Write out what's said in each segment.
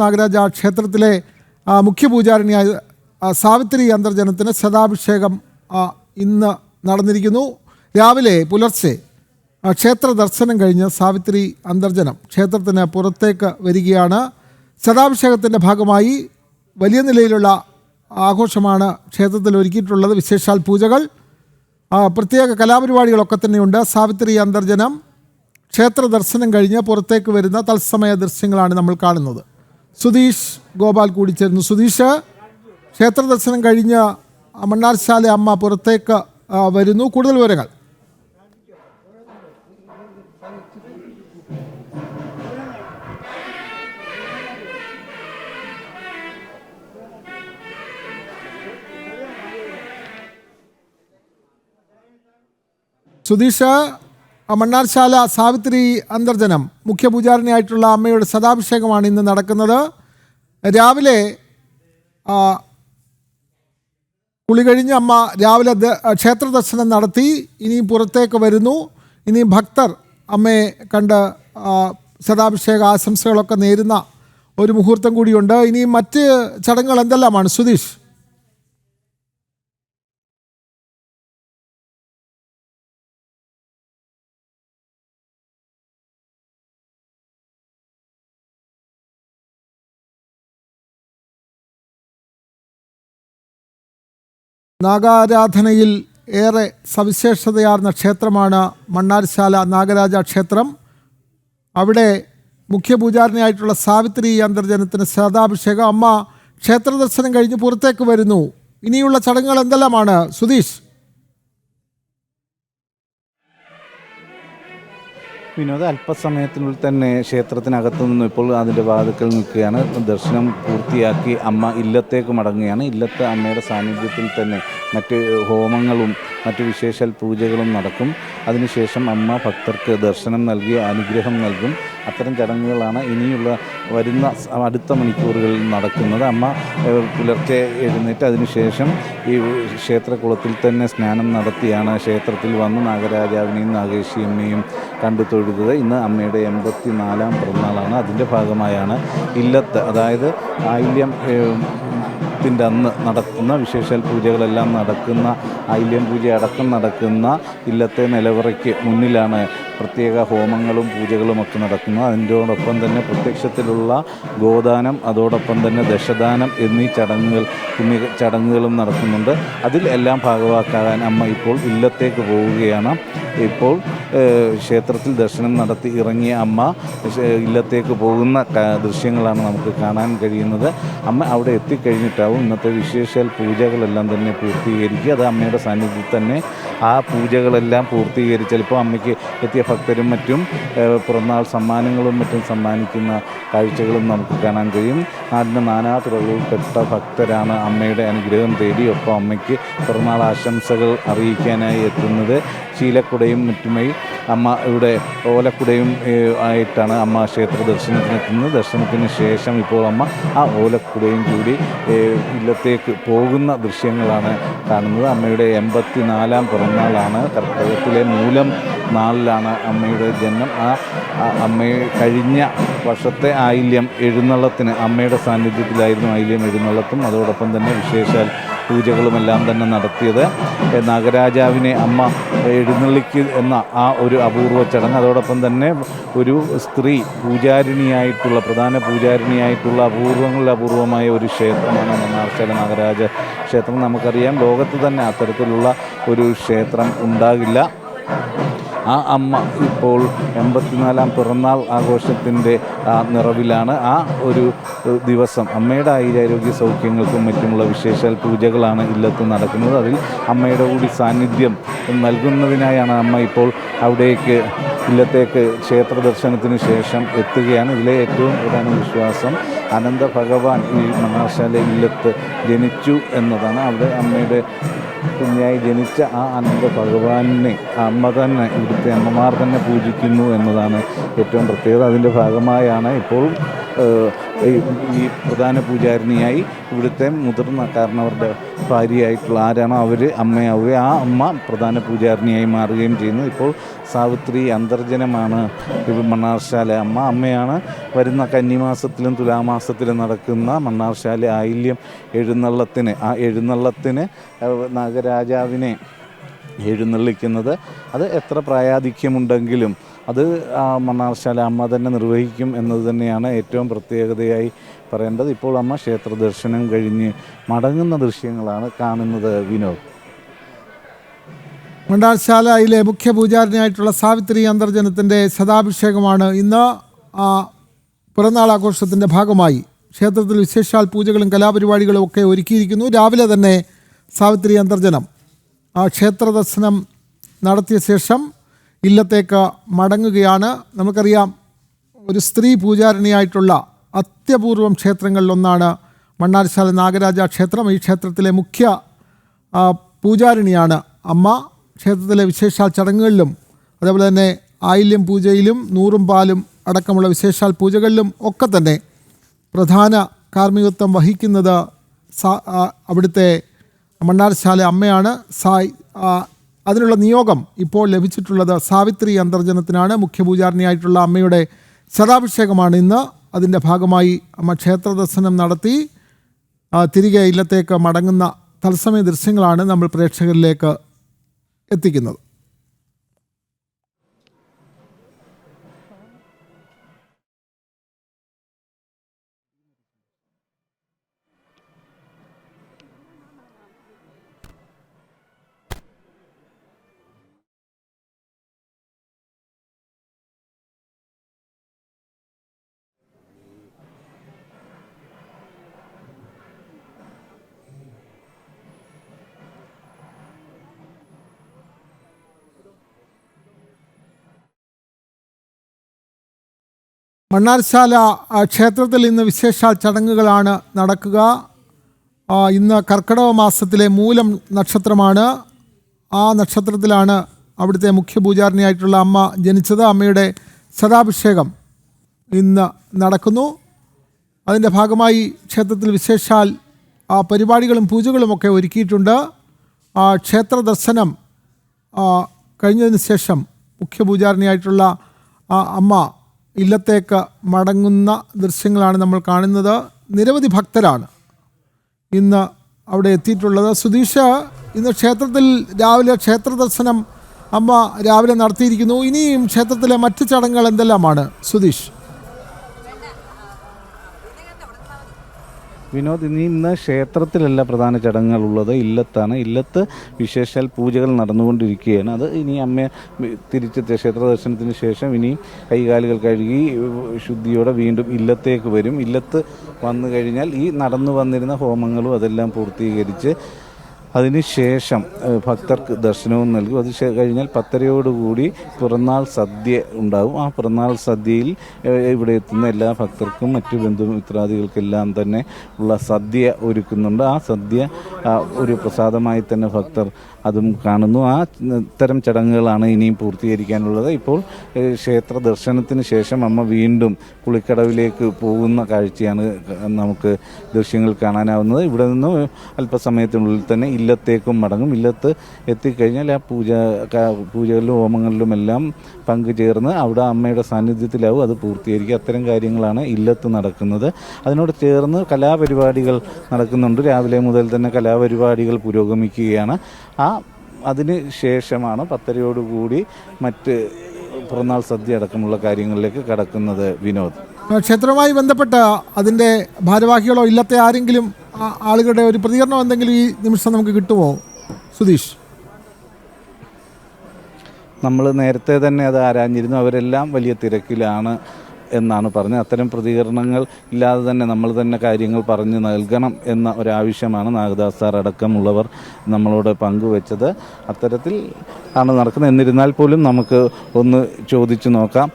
നാഗരാജ ക്ഷേത്രത്തിലെ ആ, മുഖ്യ പൂജാരിണിയായ സാവിത്രി അന്തർജനത്തിന് ശതാഭിഷേകം ഇന്ന് നടന്നിരിക്കുന്നു. രാവിലെ പുലർച്ചെ ക്ഷേത്ര ദർശനം കഴിഞ്ഞ് സാവിത്രി അന്തർജനം ക്ഷേത്രത്തിന് പുറത്തേക്ക് വരികയാണ്. ശതാഭിഷേകത്തിന്റെ ഭാഗമായി വലിയ നിലയിലുള്ള ആഘോഷമാണ് ക്ഷേത്രത്തിൽ ഒരുക്കിയിട്ടുള്ളത്. വിശേഷാൽ പൂജകൾ പ്രത്യേക കലാപരിപാടികളൊക്കെ തന്നെയുണ്ട്. സാവിത്രി അന്തർജനം ക്ഷേത്ര ദർശനം കഴിഞ്ഞ് പുറത്തേക്ക് വരുന്ന തത്സമയ ദൃശ്യങ്ങളാണ് നമ്മൾ കാണുന്നത്. സുധീഷ് ഗോപാൽ കൂടി ചേരുന്നു. സുധീഷ് ക്ഷേത്ര ദർശനം കഴിഞ്ഞ് മണ്ണാർശാല അമ്മ പുറത്തേക്ക് വരുന്നു. കൂടുതൽ വിവരങ്ങൾ. സുധീഷ് മണ്ണാർശാല സാവിത്രി അന്തർജനം മുഖ്യ പൂജാരിണിയായിട്ടുള്ള അമ്മയുടെ സദാഭിഷേകമാണ് ഇന്ന് നടക്കുന്നത്. രാവിലെ കുളി കഴിഞ്ഞ് അമ്മ രാവിലെ ക്ഷേത്ര ദർശനം നടത്തി ഇനിയും പുറത്തേക്ക് വരുന്നു. ഇനിയും ഭക്തർ അമ്മയെ കണ്ട് സദാഭിഷേക ആശംസകളൊക്കെ നേരുന്ന ഒരു മുഹൂർത്തം കൂടിയുണ്ട്. ഇനി മറ്റ് ചടങ്ങുകൾ എന്തെല്ലാമാണ്? സുധീഷ്. നാഗാരാധനയിൽ ഏറെ സവിശേഷതയാർന്ന ക്ഷേത്രമാണ് മണ്ണാർശാല നാഗരാജ ക്ഷേത്രം. അവിടെ മുഖ്യ പൂജാരിണിയായിട്ടുള്ള സാവിത്രി അന്തർജനത്തിന് ശ്രദ്ധാഭിഷേകം. അമ്മ ക്ഷേത്രദർശനം കഴിഞ്ഞ് പുറത്തേക്ക് വരുന്നു. ഇനിയുള്ള ചടങ്ങുകൾ എന്തെല്ലാമാണ്? സുധീഷ്. വിനോദ അല്പസമയത്തിനുള്ളിൽ തന്നെ ക്ഷേത്രത്തിനകത്തു നിന്നും ഇപ്പോൾ അതിന്റെ വാതുക്കൽ നിൽക്കുകയാണ്. ദർശനം പൂർത്തിയാക്കി അമ്മ ഇല്ലത്തേക്ക് മടങ്ങുകയാണ്. ഇല്ലത്തെ അമ്മയുടെ സാന്നിധ്യത്തിൽ തന്നെ മറ്റ് ഹോമങ്ങളും മറ്റ് വിശേഷാൽ പൂജകളും നടക്കും. അതിനുശേഷം അമ്മ ഭക്തർക്ക് ദർശനം നൽകി അനുഗ്രഹം നൽകും. അത്തരം ചടങ്ങുകളാണ് ഇനിയുള്ള വരുന്ന അടുത്ത മണിക്കൂറുകളിൽ നടക്കുന്നത്. അമ്മ പുലർച്ചെ എഴുന്നേറ്റ് അതിനുശേഷം ഈ ക്ഷേത്രകുളത്തിൽ തന്നെ സ്നാനം നടത്തിയാണ് ക്ഷേത്രത്തിൽ വന്ന് നാഗരാജാവിനെയും നാഗേശിയമ്മയും കണ്ടു തൊഴുതത്. ഇന്ന് അമ്മയുടെ എൺപത്തി നാലാം പിറന്നാളാണ്. അതിന്റെ ഭാഗമായാണ് ഇല്ലത്ത് അതായത് ആയില്യം ഏഹ്, ത്തിന്റെ അന്ന് നടക്കുന്ന വിശേഷാൽ പൂജകളെല്ലാം നടക്കുന്ന ഐല്യം പൂജ അടക്കം നടക്കുന്ന ഇല്ലത്തെ നിലവറയ്ക്ക് മുന്നിലാണ് പ്രത്യേക ഹോമങ്ങളും പൂജകളും ഒക്കെ നടക്കുന്നു. അതിന്റോടൊപ്പം തന്നെ പ്രത്യക്ഷത്തിലുള്ള ഗോദാനം അതോടൊപ്പം തന്നെ ദശദാനം എന്നീ ചടങ്ങുകൾ എന്നീ ചടങ്ങുകളും നടക്കുന്നുണ്ട്. അതിൽ എല്ലാം ഭാഗവാക്കാകാൻ അമ്മ ഇപ്പോൾ ഇല്ലത്തേക്ക് പോവുകയാണ്. ഇപ്പോൾ ക്ഷേത്രത്തിൽ ദർശനം നടത്തി ഇറങ്ങിയ അമ്മ ഇല്ലത്തേക്ക് പോകുന്ന ദൃശ്യങ്ങളാണ് നമുക്ക് കാണാൻ കഴിയുന്നത്. അമ്മ അവിടെ എത്തിക്കഴിഞ്ഞിട്ടാവും ഇന്നത്തെ വിശേഷാൽ പൂജകളെല്ലാം തന്നെ പൂർത്തീകരിക്കുക. അത് അമ്മയുടെ സാന്നിധ്യത്തിൽ തന്നെ ആ പൂജകളെല്ലാം പൂർത്തീകരിച്ച് ചിലപ്പോൾ അമ്മയ്ക്ക് എത്തിയ ഭക്തരും മറ്റും പിറന്നാൾ സമ്മാനങ്ങളും മറ്റും സമ്മാനിക്കുന്ന കാഴ്ചകളും നമുക്ക് കാണാൻ കഴിയും. നാടിന്റെ നാനാതുറകളിൽപ്പെട്ട ഭക്തരാണ് അമ്മയുടെ അനുഗ്രഹം തേടി ഒപ്പം അമ്മയ്ക്ക് പിറന്നാൾ ആശംസകൾ അറിയിക്കാനായി എത്തുന്നത്. ശീലക്കുടയും മറ്റുമായി അമ്മ ഇവിടെ ഓലക്കുടയും ആയിട്ടാണ് അമ്മ ക്ഷേത്ര ദർശനത്തിനെത്തുന്നത്. ദർശനത്തിന് ശേഷം ഇപ്പോൾ അമ്മ ആ ഓലക്കുടയും കൂടി ഇല്ലത്തേക്ക് പോകുന്ന ദൃശ്യങ്ങളാണ് കാണുന്നത്. അമ്മയുടെ എൺപത്തി നാലാം പിറന്നാളാണ്. കർത്തവ്യത്തിലെ മൂലം നാളിലാണ് അമ്മയുടെ ജന്മം. ആ അമ്മയെ കഴിഞ്ഞ വർഷത്തെ ആയില്യം എഴുന്നള്ളത്തിന് അമ്മയുടെ സാന്നിധ്യത്തിലായിരുന്നു ആയില്യം എഴുന്നള്ളത്തും. അതോടൊപ്പം തന്നെ വിശേഷാൽ പൂജകളുമെല്ലാം തന്നെ നടത്തിയത്. നാഗരാജാവിനെ അമ്മ എഴുന്നള്ളിക്ക് എന്ന ആ ഒരു അപൂർവ ചടങ്ങ്. അതോടൊപ്പം തന്നെ ഒരു സ്ത്രീ പൂജാരിണിയായിട്ടുള്ള പ്രധാന പൂജാരിണിയായിട്ടുള്ള അപൂർവങ്ങളിൽ അപൂർവമായ ഒരു ക്ഷേത്രമാണ് മണ്ണാർശാല നാഗരാജ ക്ഷേത്രം. നമുക്കറിയാം ലോകത്ത് തന്നെ അത്തരത്തിലുള്ള ഒരു ക്ഷേത്രം ഉണ്ടാകില്ല. ആ അമ്മ ഇപ്പോൾ എൺപത്തിനാലാം പിറന്നാൾ ആഘോഷത്തിന്റെ നിറവിലാണ്. ആ ഒരു ദിവസം അമ്മയുടെ ആയുരാരോഗ്യ സൗഖ്യങ്ങൾക്കും മറ്റുമുള്ള വിശേഷാൽ പൂജകളാണ് ഇല്ലത്ത് നടക്കുന്നത്. അതിൽ അമ്മയുടെ കൂടി സാന്നിധ്യം നൽകുന്നതിനായാണ് അമ്മ ഇപ്പോൾ അവിടേക്ക് ഇല്ലത്തേക്ക് ക്ഷേത്ര ദർശനത്തിന് ശേഷം എത്തുകയാണ്. ഇതിലെ ഏറ്റവും പ്രധാന വിശ്വാസം അനന്ത ഭഗവാൻ ഈ മണ്ണാർശാല ഇല്ലത്ത് ജനിച്ചു എന്നതാണ്. അവിടെ അമ്മയുടെ കുഞ്ഞായി ജനിച്ച ആ അനന്ത ഭഗവാനെ അമ്മ തന്നെ ഇവിടുത്തെ അമ്മമാർ തന്നെ പൂജിക്കുന്നു എന്നതാണ് ഏറ്റവും പ്രത്യേകത. അതിന്റെ ഭാഗമായാണ് ഇപ്പോൾ ഈ- പ്രധാന പൂജാരിണിയായി ഇവിടുത്തെ മുതിർന്ന കാരണവരുടെ ഭാര്യയായിട്ടുള്ള ആരാണോ അവർ അമ്മയാവുകയും ആ അമ്മ പ്രധാന പൂജാരിണിയായി മാറുകയും ചെയ്യുന്നു. ഇപ്പോൾ സാവിത്രി അന്തർജനമാണ്. മണ്ണാർശാല അമ്മ അമ്മയാണ്. വരുന്ന കന്നിമാസത്തിലും തുലാമാസത്തിലും നടക്കുന്ന മണ്ണാർശാല ആയില്യം എഴുന്നള്ളത്തിന് ആ എഴുന്നള്ളത്തിന് നാഗരാജാവിനെ എഴുന്നള്ളിക്കുന്നത്. അത് എത്ര പ്രായാധിക്യമുണ്ടെങ്കിലും അത് മണ്ണാർശാല അമ്മ തന്നെ നിർവഹിക്കും എന്നത് തന്നെയാണ് ഏറ്റവും പ്രത്യേകതയായി പറയേണ്ടത്. ഇപ്പോൾ അമ്മ ക്ഷേത്ര ദർശനം കഴിഞ്ഞ് മടങ്ങുന്ന ദൃശ്യങ്ങളാണ് കാണുന്നത് വിനോദ്. മണ്ണാർശാലയിലെ മുഖ്യ പൂജാരിനായിട്ടുള്ള സാവിത്രി അന്തർജനത്തിന്റെ ശതാഭിഷേകമാണ് ഇന്ന് പിറന്നാൾ ആഘോഷത്തിന്റെ ഭാഗമായി. ക്ഷേത്രത്തിൽ വിശേഷാൽ പൂജകളും കലാപരിപാടികളും ഒക്കെ ഒരുക്കിയിരിക്കുന്നു. രാവിലെ തന്നെ സാവിത്രി അന്തർജനം ആ ക്ഷേത്ര ദർശനം നടത്തിയ ശേഷം ഇല്ലത്തേക്ക് മടങ്ങുകയാണ്. നമുക്കറിയാം ഒരു സ്ത്രീ പൂജാരിണിയായിട്ടുള്ള അത്യപൂർവം ക്ഷേത്രങ്ങളിലൊന്നാണ് മണ്ണാർശാല നാഗരാജ ക്ഷേത്രം. ഈ ക്ഷേത്രത്തിലെ മുഖ്യ പൂജാരിണിയാണ് അമ്മ. ക്ഷേത്രത്തിലെ വിശേഷാൽ ചടങ്ങുകളിലും അതേപോലെ തന്നെ ആയില്യം പൂജയിലും നൂറും പാലും അടക്കമുള്ള വിശേഷാൽ പൂജകളിലും ഒക്കെ തന്നെ പ്രധാന കാർമ്മികത്വം വഹിക്കുന്നത് അവിടുത്തെ മണ്ണാർശാല അമ്മയാണ്. സായ് അതിനുള്ള നിയോഗം ഇപ്പോൾ ലഭിച്ചിട്ടുള്ളത് സാവിത്രി അന്തർജനത്തിനാണ്. മുഖ്യപൂജാരിണിയായിട്ടുള്ള അമ്മയുടെ ശതാഭിഷേകമാണ് ഇന്ന്. അതിന്റെ ഭാഗമായി അമ്മ ക്ഷേത്ര ദർശനം നടത്തി. തിരികെ ഇല്ലത്തേക്ക് മടങ്ങുന്ന തത്സമയ ദൃശ്യങ്ങളാണ് നമ്മൾ പ്രേക്ഷകരിലേക്ക് എത്തിക്കുന്നത്. മണ്ണാർശാല ക്ഷേത്രത്തിൽ ഇന്ന് വിശേഷാൽ ചടങ്ങുകളാണ് നടക്കുക. ഇന്ന് കർക്കിടക മാസത്തിലെ മൂലം നക്ഷത്രമാണ്. ആ നക്ഷത്രത്തിലാണ് അവിടുത്തെ മുഖ്യ പൂജാരിണിയായിട്ടുള്ള അമ്മ ജനിച്ചത്. അമ്മയുടെ ശതാഭിഷേകം ഇന്ന് നടക്കുന്നു. അതിന്റെ ഭാഗമായി ക്ഷേത്രത്തിൽ വിശേഷാൽ ആ, പരിപാടികളും പൂജകളുമൊക്കെ ഒരുക്കിയിട്ടുണ്ട്. ആ, ക്ഷേത്ര ദർശനം കഴിഞ്ഞതിന് ശേഷം മുഖ്യ ആ അമ്മ ഇല്ലത്തേക്ക് മടങ്ങുന്ന ദൃശ്യങ്ങളാണ് നമ്മൾ കാണുന്നത്. നിരവധി ഭക്തരാണ് ഇന്ന് അവിടെ എത്തിയിട്ടുള്ളത്. സുധീഷ് ഇന്ന് ക്ഷേത്രത്തിൽ രാവിലെ ക്ഷേത്ര ദർശനം അമ്മ രാവിലെ നടത്തിയിരിക്കുന്നു. ഇനിയും ക്ഷേത്രത്തിലെ മറ്റ് ചടങ്ങുകൾ എന്തെല്ലാമാണ്? സുധീഷ്. വിനോദ് ഇനി ഇന്ന് ക്ഷേത്രത്തിലല്ല പ്രധാന ചടങ്ങുകളുള്ളത്. ഇല്ലത്താണ്. ഇല്ലത്ത് വിശേഷാൽ പൂജകൾ നടന്നുകൊണ്ടിരിക്കുകയാണ്. അത് ഇനി അമ്മയെ തിരിച്ചെത്തിയ ക്ഷേത്ര ദർശനത്തിന് ശേഷം ഇനി കൈകാലുകൾ കഴുകി ശുദ്ധിയോടെ വീണ്ടും ഇല്ലത്തേക്ക് വരും. ഇല്ലത്ത് വന്നു കഴിഞ്ഞാൽ ഈ നടന്നു വന്നിരുന്ന ഹോമങ്ങളും അതെല്ലാം പൂർത്തീകരിച്ച് അതിനുശേഷം ഭക്തർക്ക് ദർശനവും നൽകും. അത് കഴിഞ്ഞാൽ പത്തരയോടുകൂടി പിറന്നാൾ സദ്യ ഉണ്ടാകും. ആ പിറന്നാൾ സദ്യയിൽ ഇവിടെ എത്തുന്ന എല്ലാ ഭക്തർക്കും മറ്റു ബന്ധുമിത്രാദികൾക്കെല്ലാം തന്നെ ഉള്ള സദ്യ ഒരുക്കുന്നുണ്ട്. ആ സദ്യ ഒരു പ്രസാദമായി തന്നെ ഭക്തർ അതും കാണുന്നു. ആ ഇത്തരം ചടങ്ങുകളാണ് ഇനിയും പൂർത്തീകരിക്കാനുള്ളത്. ഇപ്പോൾ ക്ഷേത്ര ദർശനത്തിന് ശേഷം അമ്മ വീണ്ടും കുളിക്കടവിലേക്ക് പോകുന്ന കാഴ്ചയാണ് നമുക്ക് ദൃശ്യങ്ങൾ കാണാനാവുന്നത്. ഇവിടെ നിന്നും അല്പസമയത്തിനുള്ളിൽ തന്നെ ഇല്ലത്തേക്കും മടങ്ങും. ഇല്ലത്ത് എത്തിക്കഴിഞ്ഞാൽ ആ പൂജ പൂജകളിലും ഹോമങ്ങളിലും എല്ലാം പങ്കുചേർന്ന് അവിടെ അമ്മയുടെ സാന്നിധ്യത്തിലാവും അത് പൂർത്തീകരിക്കുക. അത്തരം കാര്യങ്ങളാണ് ഇല്ലത്ത് നടക്കുന്നത്. അതിനോട് ചേർന്ന് കലാപരിപാടികൾ നടക്കുന്നുണ്ട്. രാവിലെ മുതൽ തന്നെ കലാപരിപാടികൾ പുരോഗമിക്കുകയാണ്. ആ അതിന് ശേഷമാണ് പത്തരയോടുകൂടി മറ്റ് പിറന്നാൾ സദ്യ അടക്കമുള്ള കാര്യങ്ങളിലേക്ക് കടക്കുന്നത് വിനോദ്. ക്ഷേത്രവുമായി ബന്ധപ്പെട്ട് അതിന്റെ ഭാരവാഹികളോ ഇല്ലത്തെ ആരെങ്കിലും ആളുകളുടെ ഒരു പ്രതികരണം എന്തെങ്കിലും ഈ നിമിഷം നമുക്ക് കിട്ടുമോ? സുധീഷ്. നമ്മൾ നേരത്തെ തന്നെ അത് ആരാഞ്ഞിരുന്നു. അവരെല്ലാം വലിയ തിരക്കിലാണ് എന്നാണ് പറഞ്ഞത്. അത്തരം പ്രതികരണങ്ങൾ ഇല്ലാതെ തന്നെ നമ്മൾ തന്നെ കാര്യങ്ങൾ പറഞ്ഞു നൽകണം എന്ന ഒരാവശ്യമാണ് നാഗദാസ് സാർ അടക്കമുള്ളവർ നമ്മളോട് പങ്കുവെച്ചത്. അത്തരത്തിൽ ആണ് നടക്കുന്നത്. എന്നിരുന്നാൽ പോലും നമുക്ക് ഒന്ന് ചോദിച്ചു നോക്കാം.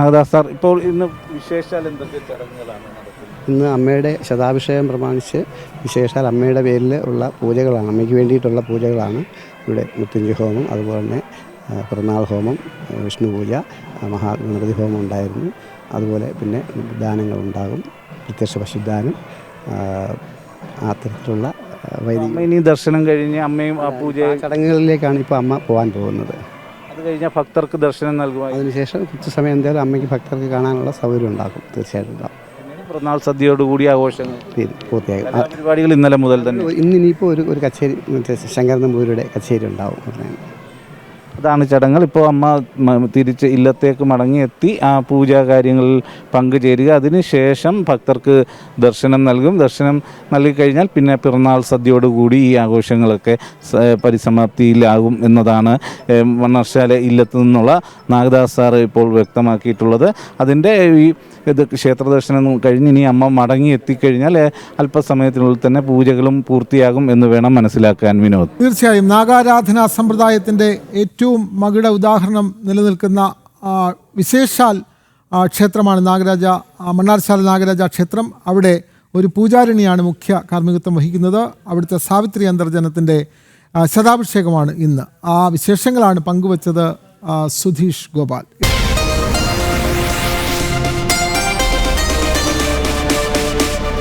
നാഗദാസ് സാർ ഇപ്പോൾ ഇന്ന് വിശേഷാൽ എന്തൊക്കെ ചടങ്ങുകളാണ് ഇന്ന് അമ്മയുടെ ശതാഭിഷേകം പ്രമാണിച്ച് വിശേഷാൽ അമ്മയുടെ പേരിൽ ഉള്ള പൂജകളാണ് അമ്മയ്ക്ക് വേണ്ടിയിട്ടുള്ള പൂജകളാണ് ഇവിടെ മൃത്യുഞ്ജയ ഹോമം അതുപോലെ തന്നെ പിറന്നാൾ ഹോമം വിഷ്ണു പൂജ മഹാഗണപതി ഹോമം ഉണ്ടായിരുന്നു. അതുപോലെ പിന്നെ ദാനങ്ങളുണ്ടാകും പ്രത്യക്ഷ പശുദാനം ആ, ആ തരത്തിലുള്ള ആ, വൈദിക അമ്മ ഇനി ദർശനം കഴിഞ്ഞ് അമ്മയും ആ പൂജ ചടങ്ങുകളിലേക്കാണ് ഇപ്പോൾ അമ്മ പോകാൻ പോകുന്നത്. അത് കഴിഞ്ഞാൽ ഭക്തർക്ക് ദർശനം നൽകുക അതിനുശേഷം കുറച്ച് സമയം എന്തായാലും അമ്മയ്ക്ക് ഭക്തർക്ക് കാണാനുള്ള സൗകര്യം ഉണ്ടാകും തീർച്ചയായിട്ടും ഉണ്ടാകും. പിറന്നാൾ സദ്യയോടുകൂടി ആഘോഷങ്ങൾ. തീരും പൂർത്തിയാകും എല്ലാ പരിപാടികൾ ഇന്നലെ മുതൽ തന്നെ. ഇന്ന് ഇനിയിപ്പോൾ ഒരു ഒരു കച്ചേരി മറ്റേ ശങ്കരൻ നമ്പൂരിയുടെ കച്ചേരി ഉണ്ടാവും. ഉടനെ. അതാണ് ചടങ്ങുകൾ ഇപ്പോൾ അമ്മ തിരിച്ച് ഇല്ലത്തേക്ക് മടങ്ങിയെത്തി ആ പൂജാ കാര്യങ്ങളിൽ പങ്കുചേരുക. അതിനുശേഷം ഭക്തർക്ക് ദർശനം നൽകും. ദർശനം നൽകിക്കഴിഞ്ഞാൽ പിന്നെ പിറന്നാൾ സദ്യയോടുകൂടി ഈ ആഘോഷങ്ങളൊക്കെ പരിസമാപ്തിയിലാകും എന്നതാണ് മണ്ണർശാല ഇല്ലത്തു നിന്നുള്ള നാഗദാസ് സാറ് ഇപ്പോൾ വ്യക്തമാക്കിയിട്ടുള്ളത്. അതിന്റെ ഈ ഇത് ക്ഷേത്ര ദർശനം കഴിഞ്ഞ് ഇനി അമ്മ മടങ്ങി എത്തിക്കഴിഞ്ഞാൽ അല്പസമയത്തിനുള്ളിൽ തന്നെ പൂജകളും പൂർത്തിയാകും എന്ന് വേണം മനസ്സിലാക്കാൻ വിനോദ്. തീർച്ചയായും നാഗാരാധനാ സമ്പ്രദായത്തിന്റെ ഏറ്റവും മകുട ഉദാഹരണം നിലനിൽക്കുന്ന വിശേഷാൽ ക്ഷേത്രമാണ് നാഗരാജ മണ്ണാർശാല നാഗരാജ ക്ഷേത്രം. അവിടെ ഒരു പൂജാരിണിയാണ് മുഖ്യ കാർമ്മികത്വം വഹിക്കുന്നത്. അവിടുത്തെ സാവിത്രി അന്തർജനത്തിന്റെ ശതാഭിഷേകമാണ് ഇന്ന്. ആ വിശേഷങ്ങളാണ് പങ്കുവച്ചത് സുധീഷ് ഗോപാൽ.